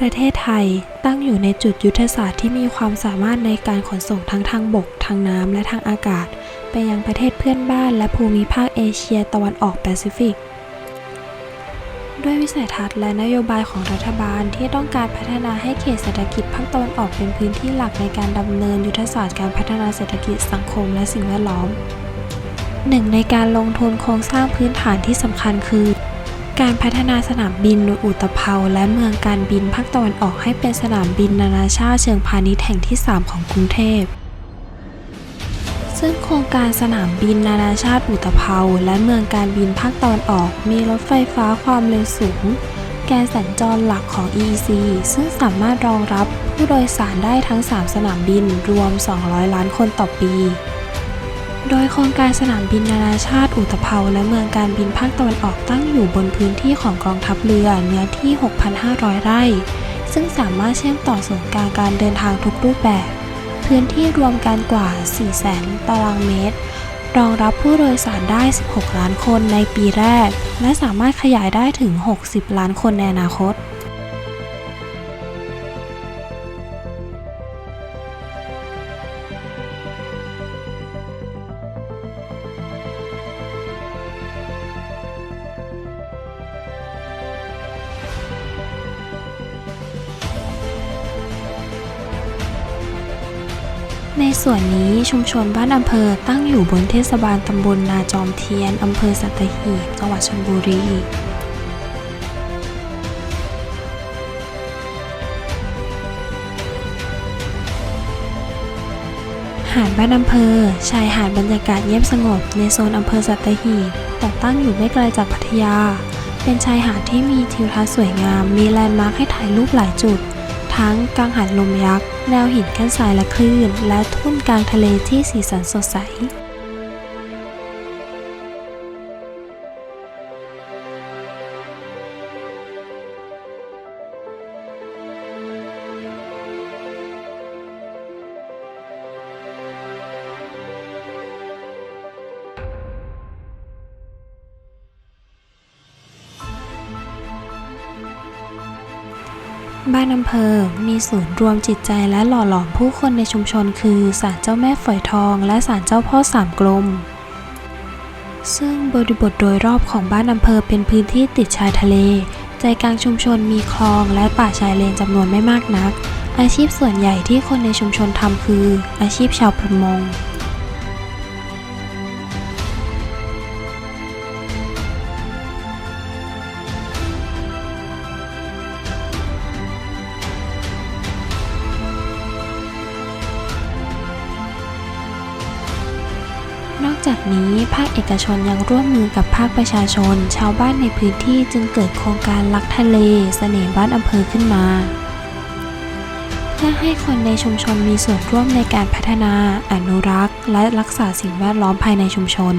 ประเทศไทยตั้งอยู่ในจุดยุทธศาสตร์ที่มีความสามารถในการขนส่งทั้งทางบก ทางน้ำ และทางอากาศ ไปยังประเทศเพื่อนบ้าน และภูมิภาคเอเชียตะวันออกแปซิฟิก ด้วยวิสัยทัศน์และนโยบายของรัฐบาลที่ต้องการพัฒนาให้เขตเศรษฐกิจภาคตะวันออกเป็นพื้นที่หลักในการดำเนินยุทธศาสตร์การพัฒนาเศรษฐกิจสังคมและสิ่งแวดล้อมหนึ่งในการลงทุนโครงสร้างพื้นฐานที่สำคัญคือ การพัฒนาสนามบินอุตภเปาและเมืองการบินภาคตะวันออกให้เป็นสนามบินนานาชาติเชิงพาณิชย์แห่งที่ 3 ของกรุงเทพ ซึ่งโครงการสนามบินนานาชาติอุตภเปาและเมืองการบินภาคตะวันออก มีรถไฟฟ้าความเร็วสูง แกนสัญจรหลักของ EEC ซึ่งสามารถรองรับผู้โดยสารได้ทั้ง 3 สนามบินรวม 200 ล้านคนต่อปี โดยโครงการสนามบินนานาชาติอุตภเปาและเมืองการบินภาคตะวันออกตั้งอยู่บนพื้นที่ของกองทัพเรือเนื้อที่ 6,500 ไร่ ซึ่งสามารถเชื่อมต่อศูนย์กลางการเดินทางทุกรูปแบบ พื้นที่รวมกันกว่า 400,000 ตารางเมตร รองรับผู้โดยสารได้ 16 ล้านคนในปีแรก และสามารถขยายได้ถึง 60 ล้านคนในอนาคต ในส่วนนี้ชุมชนบ้านอำเภอตั้งอยู่บนเทศบาลตำบลนาจอมเทียนอำเภอสัตหีบจังหวัดชลบุรีหาดบ้านอำเภอ ชายหาดบรรยากาศเงียบสงบในโซนอำเภอสัตหีบแต่ตั้งอยู่ไม่ไกลจากพัทยา เป็นชายหาดที่มีทิวทัศน์สวยงาม มีแลนด์มาร์คให้ถ่ายรูปหลายจุด ทั้งกังหันลมยักษ์ แนวหินกั้นทรายและคลื่น และทุ่นกลางทะเลที่สีสันสดใส บ้านอำเภอมีศูนย์รวมจิตใจและหล่อหลอมผู้คนในชุมชนคือศาลเจ้าแม่ฝอยทอง และศาลเจ้าพ่อสามกลม ซึ่งบริบทโดยรอบของบ้านอำเภอเป็นพื้นที่ติดชายทะเล ใจกลางชุมชนมีคลองและป่าชายเลนจำนวนไม่มากนัก อาชีพส่วนใหญ่ที่คนในชุมชนทำคือ อาชีพชาวประมง นอกจากนี้ภาคเอกชนยังร่วมมือกับภาคประชาชน ชาวบ้านในพื้นที่จึงเกิดโครงการลักทะเลเสน่ห์บ้านอำเภอขึ้นมา เพื่อให้คนในชุมชนมีส่วนร่วมในการพัฒนา อนุรักษ์ และรักษาสิ่งแวดล้อมภายในชุมชน